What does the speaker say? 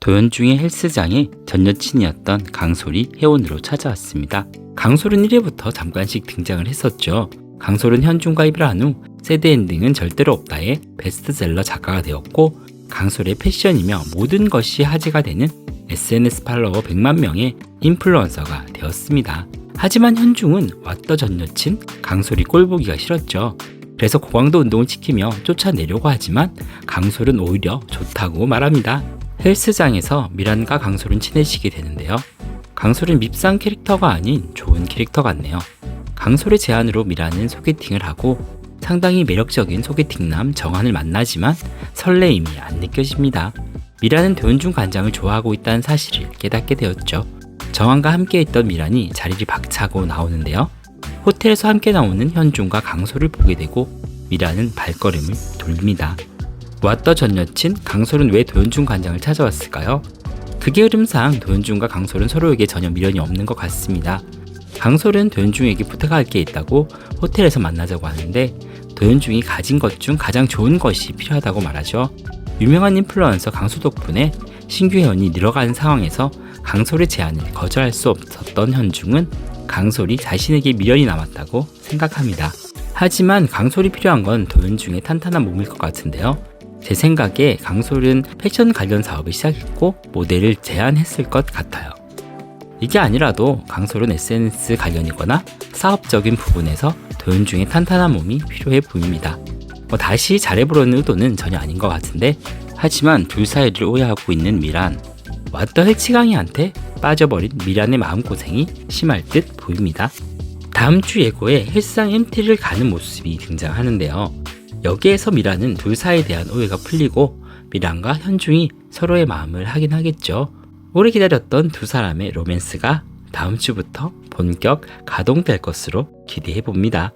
도현중의 헬스장에 전 여친이었던 강솔이 회원으로 찾아왔습니다. 강솔은 1회부터 잠깐씩 등장을 했었죠. 강솔은 현중과 입을 후 새드 엔딩은 절대로 없다의 베스트셀러 작가가 되었고 강솔의 패션이며 모든 것이 화제가 되는 SNS 팔로워 100만 명의 인플루언서가 되었습니다. 하지만 현중은 왔더 전 여친 강솔이 꼴보기가 싫었죠. 그래서 고강도 운동을 지키며 쫓아내려고 하지만 강솔은 오히려 좋다고 말합니다. 헬스장에서 미란과 강솔은 친해지게 되는데요. 강솔은 밉상 캐릭터가 아닌 좋은 캐릭터 같네요. 강솔의 제안으로 미란은 소개팅을 하고 상당히 매력적인 소개팅남 정한을 만나지만 설레임이 안 느껴집니다. 미란은 도현중 관장을 좋아하고 있다는 사실을 깨닫게 되었죠. 정한과 함께 있던 미란이 자리를 박차고 나오는데요. 호텔에서 함께 나오는 현중과 강솔을 보게 되고 미란은 발걸음을 돌립니다. 왔더 전 여친 강솔은 왜 도현중 관장을 찾아왔을까요? 그게 흐름상 도현중과 강솔은 서로에게 전혀 미련이 없는 것 같습니다. 강솔은 도현중에게 부탁할 게 있다고 호텔에서 만나자고 하는데 도현중이 가진 것 중 가장 좋은 것이 필요하다고 말하죠. 유명한 인플루언서 강수 덕분에 신규 회원이 늘어가는 상황에서 강솔의 제안을 거절할 수 없었던 현중은 강솔이 자신에게 미련이 남았다고 생각합니다. 하지만 강솔이 필요한 건 도현중의 탄탄한 몸일 것 같은데요. 제 생각에 강솔은 패션 관련 사업을 시작했고 모델을 제안했을 것 같아요. 이게 아니라도 강솔은 SNS 관련이거나 사업적인 부분에서 도현중의 탄탄한 몸이 필요해 보입니다. 뭐 다시 잘해보려는 의도는 전혀 아닌 것 같은데 하지만 둘 사이를 오해하고 있는 미란 왔더 헬치강이한테 빠져버린 미란의 마음고생이 심할 듯 보입니다. 다음 주 예고에 헬스장 MT를 가는 모습이 등장하는데요. 여기에서 미란은 둘 사이에 대한 오해가 풀리고 미란과 현중이 서로의 마음을 확인하겠죠. 오래 기다렸던 두 사람의 로맨스가 다음 주부터 본격 가동될 것으로 기대해 봅니다.